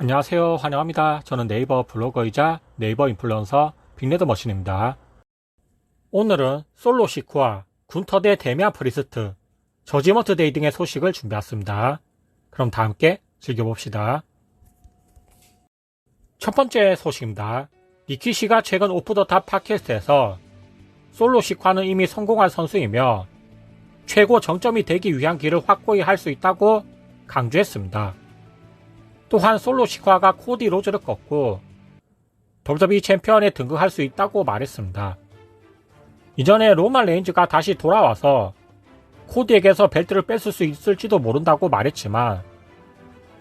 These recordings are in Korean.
안녕하세요. 환영합니다. 저는 네이버 블로거이자 네이버 인플루언서 빅레드 머신입니다. 오늘은 솔로 시크와 군터 대 데미안 프리스트, 저지먼트 데이 등의 소식을 준비했습니다. 그럼 다 함께 즐겨봅시다. 첫 번째 소식입니다. 니키 씨가 최근 오프 더탑 팟캐스트에서 솔로 시크와는 이미 성공한 선수이며 최고 정점이 되기 위한 길을 확고히 할 수 있다고 강조했습니다. 또한 솔로 시크와가 코디 로즈를 꺾고 WWE 챔피언에 등극할 수 있다고 말했습니다. 이전에 로만 레인즈가 다시 돌아와서 코디에게서 벨트를 뺏을 수 있을지도 모른다고 말했지만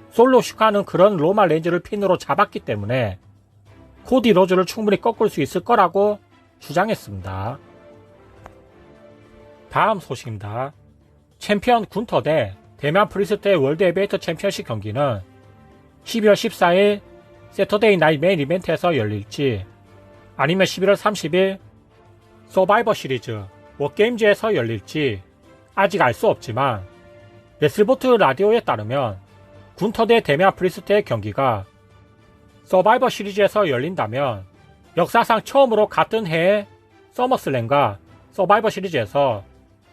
솔로 시크와는 그런 로만 레인즈를 핀으로 잡았기 때문에 코디 로즈를 충분히 꺾을 수 있을 거라고 주장했습니다. 다음 소식입니다. 챔피언 군터 대 데미안 프리스트의 월드 에베이터 챔피언십 경기는 12월 14일 세터데이 나이 메인 이벤트에서 열릴지 아니면 11월 30일 서바이버 시리즈 워게임즈에서 열릴지 아직 알 수 없지만 레슬보트 라디오에 따르면 군터 대 데미안 프리스트의 경기가 서바이버 시리즈에서 열린다면 역사상 처음으로 같은 해에 서머슬램과 서바이버 시리즈에서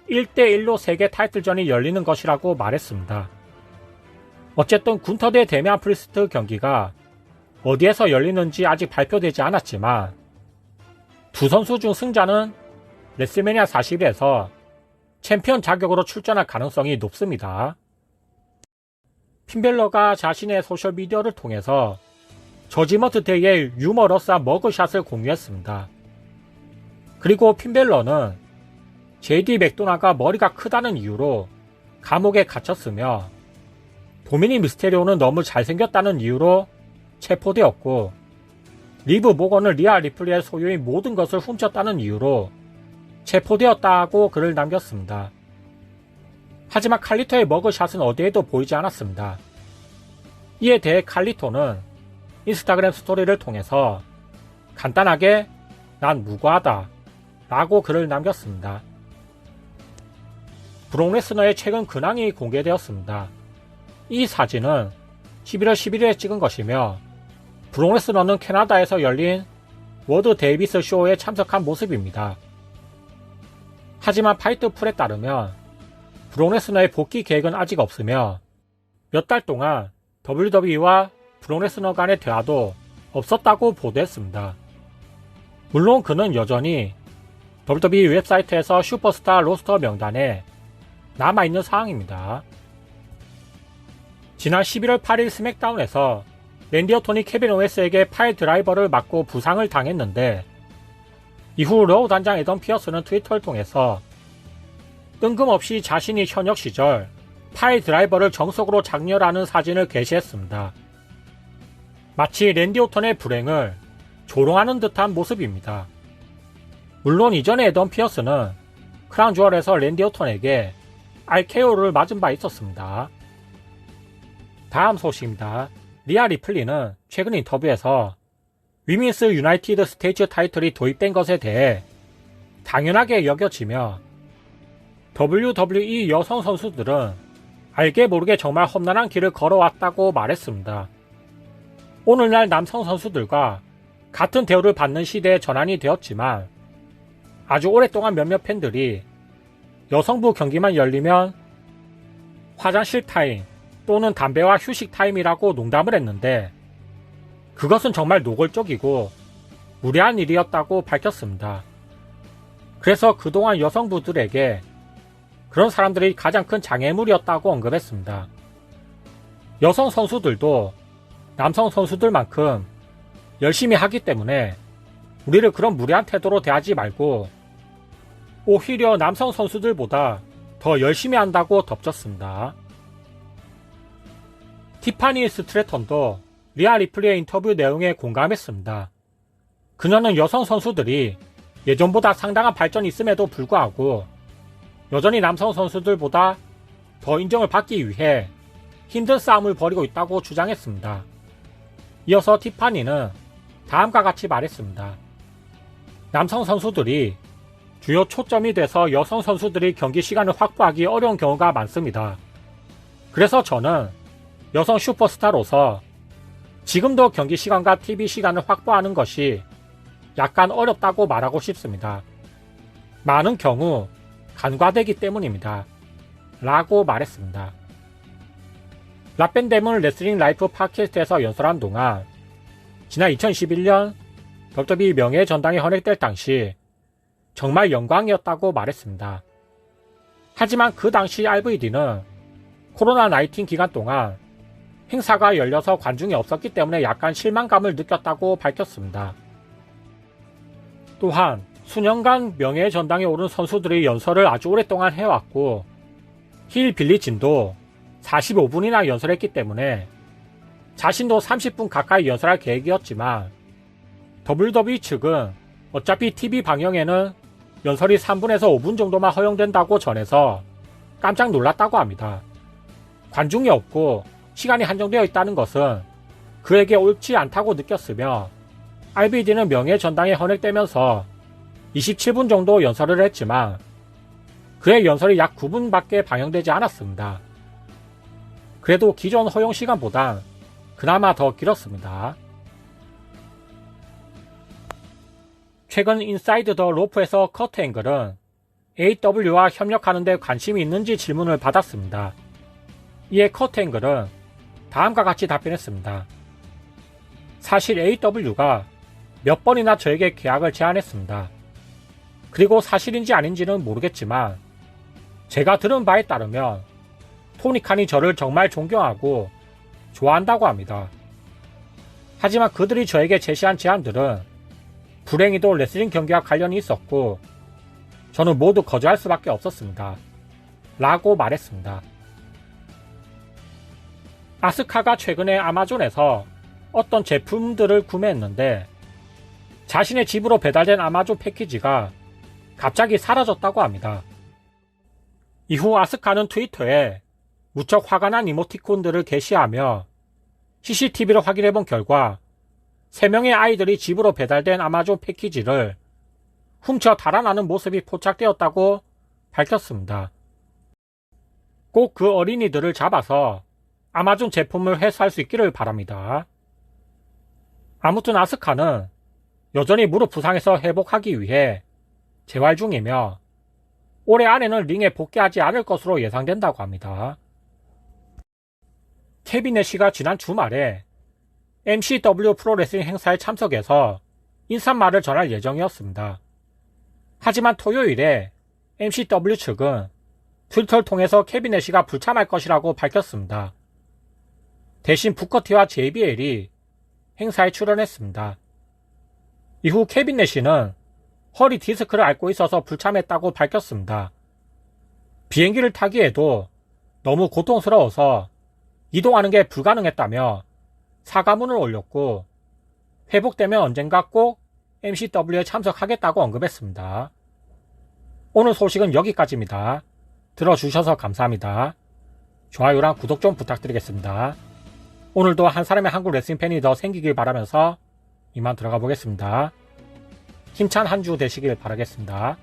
1대1로 세계 타이틀전이 열리는 것이라고 말했습니다. 어쨌든 군터 대 데미안 프리스트 경기가 어디에서 열리는지 아직 발표되지 않았지만 두 선수 중 승자는 레슬매니아 40에서 챔피언 자격으로 출전할 가능성이 높습니다. 핀벨러가 자신의 소셜미디어를 통해서 저지먼트 대의 유머러스한 머그샷을 공유했습니다. 그리고 핀벨러는 제디 맥도나가 머리가 크다는 이유로 감옥에 갇혔으며 도미니 미스테리오는 너무 잘생겼다는 이유로 체포되었고 리브 모건을 리아 리플리의 소유인 모든 것을 훔쳤다는 이유로 체포되었다고 글을 남겼습니다. 하지만 칼리토의 머그샷은 어디에도 보이지 않았습니다. 이에 대해 칼리토는 인스타그램 스토리를 통해서 간단하게 난 무고하다 라고 글을 남겼습니다. 브롱레스너의 최근 근황이 공개되었습니다. 이 사진은 11월 11일에 찍은 것이며 브롱레스너는 캐나다에서 열린 워드 데이비스 쇼에 참석한 모습입니다. 하지만 파이트 풀에 따르면 브롱레스너의 복귀 계획은 아직 없으며 몇 달 동안 WWE와 브롱레스너 간의 대화도 없었다고 보도했습니다. 물론 그는 여전히 WWE 웹사이트에서 슈퍼스타 로스터 명단에 남아있는 상황입니다. 지난 11월 8일 스맥다운에서 랜디 어토니 케빈 오웨스에게 파일 드라이버를 맞고 부상을 당했는데 이후 러우 단장 에던 피어스는 트위터를 통해서 뜬금없이 자신이 현역 시절 파일 드라이버를 정석으로 장렬하는 사진을 게시했습니다. 마치 랜디 오턴의 불행을 조롱하는 듯한 모습입니다. 물론 이전에 에던 피어스는 크라운 주얼에서 랜디 오턴에게 알케오를 맞은 바 있었습니다. 다음 소식입니다. 리아 리플리는 최근 인터뷰에서 위민스 유나이티드 스테이츠 타이틀이 도입된 것에 대해 당연하게 여겨지며 WWE 여성 선수들은 알게 모르게 정말 험난한 길을 걸어왔다고 말했습니다. 오늘날 남성 선수들과 같은 대우를 받는 시대에 전환이 되었지만 아주 오랫동안 몇몇 팬들이 여성부 경기만 열리면 화장실 타임 또는 담배와 휴식 타임이라고 농담을 했는데 그것은 정말 노골적이고 무례한 일이었다고 밝혔습니다. 그래서 그동안 여성부들에게 그런 사람들이 가장 큰 장애물이었다고 언급했습니다. 여성 선수들도 남성 선수들만큼 열심히 하기 때문에 우리를 그런 무례한 태도로 대하지 말고 오히려 남성 선수들보다 더 열심히 한다고 덧붙였습니다. 티파니 스트레턴도 리아 리플리의 인터뷰 내용에 공감했습니다. 그녀는 여성 선수들이 예전보다 상당한 발전이 있음에도 불구하고 여전히 남성 선수들보다 더 인정을 받기 위해 힘든 싸움을 벌이고 있다고 주장했습니다. 이어서 티파니는 다음과 같이 말했습니다. 남성 선수들이 주요 초점이 돼서 여성 선수들이 경기 시간을 확보하기 어려운 경우가 많습니다. 그래서 저는 여성 슈퍼스타로서 지금도 경기 시간과 TV 시간을 확보하는 것이 약간 어렵다고 말하고 싶습니다. 많은 경우 간과되기 때문입니다. 라고 말했습니다. 라펜데몬 레슬링 라이프 팟캐스트에서 연설한 동안 지난 2011년 WWE 명예 전당이 헌액될 당시 정말 영광이었다고 말했습니다. 하지만 그 당시 RVD는 코로나 19 기간 동안 행사가 열려서 관중이 없었기 때문에 약간 실망감을 느꼈다고 밝혔습니다. 또한 수년간 명예 전당에 오른 선수들의 연설을 아주 오랫동안 해왔고 힐 빌리진도 45분이나 연설했기 때문에 자신도 30분 가까이 연설할 계획이었지만 WWE 측은 어차피 TV 방영에는 연설이 3분에서 5분 정도만 허용된다고 전해서 깜짝 놀랐다고 합니다. 관중이 없고 시간이 한정되어 있다는 것은 그에게 옳지 않다고 느꼈으며 RBD는 명예 전당에 헌액되면서 27분 정도 연설을 했지만 그의 연설이 약 9분밖에 방영되지 않았습니다. 그래도 기존 허용 시간보단 그나마 더 길었습니다. 최근 인사이드 더 로프에서 커트 앵글은 AW와 협력하는 데 관심이 있는지 질문을 받았습니다. 이에 커트 앵글은 다음과 같이 답변했습니다. 사실 AW가 몇 번이나 저에게 계약을 제안했습니다. 그리고 사실인지 아닌지는 모르겠지만 제가 들은 바에 따르면 토니칸이 저를 정말 존경하고 좋아한다고 합니다. 하지만 그들이 저에게 제시한 제안들은 불행히도 레슬링 경기와 관련이 있었고 저는 모두 거절할 수밖에 없었습니다. 라고 말했습니다. 아스카가 최근에 아마존에서 어떤 제품들을 구매했는데 자신의 집으로 배달된 아마존 패키지가 갑자기 사라졌다고 합니다. 이후 아스카는 트위터에 무척 화가 난 이모티콘들을 게시하며 CCTV를 확인해 본 결과 3명의 아이들이 집으로 배달된 아마존 패키지를 훔쳐 달아나는 모습이 포착되었다고 밝혔습니다. 꼭 그 어린이들을 잡아서 아마존 제품을 회수할 수 있기를 바랍니다. 아무튼 아스카는 여전히 무릎 부상에서 회복하기 위해 재활 중이며 올해 안에는 링에 복귀하지 않을 것으로 예상된다고 합니다. 케빈 애쉬가 지난 주말에 MCW 프로레슬링 행사에 참석해서 인사말을 전할 예정이었습니다. 하지만 토요일에 MCW 측은 트위터를 통해서 케빈 애쉬가 불참할 것이라고 밝혔습니다. 대신 부커티와 JBL이 행사에 출연했습니다. 이후 케빈 애쉬는 허리 디스크를 앓고 있어서 불참했다고 밝혔습니다. 비행기를 타기에도 너무 고통스러워서 이동하는 게 불가능했다며 사과문을 올렸고 회복되면 언젠가 꼭 MCW에 참석하겠다고 언급했습니다. 오늘 소식은 여기까지입니다. 들어주셔서 감사합니다. 좋아요랑 구독 좀 부탁드리겠습니다. 오늘도 한 사람의 한국 레슬링 팬이 더 생기길 바라면서 이만 들어가 보겠습니다. 힘찬 한 주 되시길 바라겠습니다.